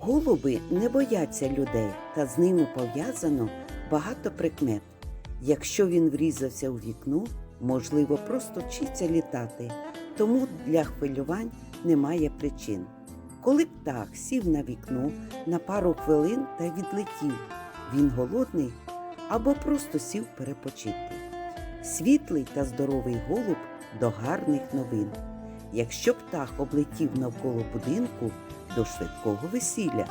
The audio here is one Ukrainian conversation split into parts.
Голуби не бояться людей, та з ними пов'язано багато прикмет. Якщо він врізався у вікно, можливо, просто вчиться літати, тому для хвилювань немає причин. Коли птах сів на вікно на пару хвилин та відлетів, він голодний або просто сів перепочити. Світлий та здоровий голуб до гарних новин. Якщо птах облетів навколо будинку до швидкого весілля,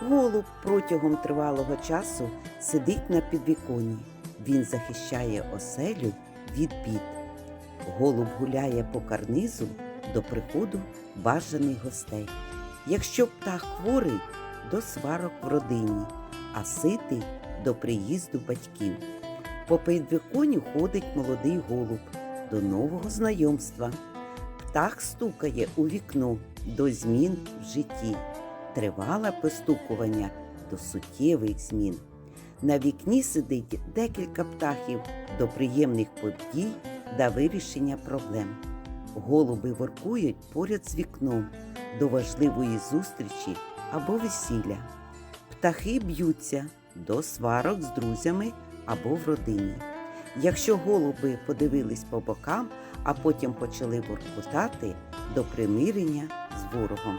голуб протягом тривалого часу сидить на підвіконні. Він захищає оселю від бід. Голуб гуляє по карнизу до приходу бажаних гостей. Якщо птах хворий, до сварок в родині, а ситий до приїзду батьків. По підвіконню ходить молодий голуб до нового знайомства. Птах стукає у вікно до змін в житті. Тривале постукування до суттєвих змін. На вікні сидить декілька птахів до приємних подій та вирішення проблем. Голуби воркують поряд з вікном до важливої зустрічі або весілля. Птахи б'ються до сварок з друзями або в родині. Якщо голуби подивились по бокам, а потім почали воркутати до примирення з ворогом.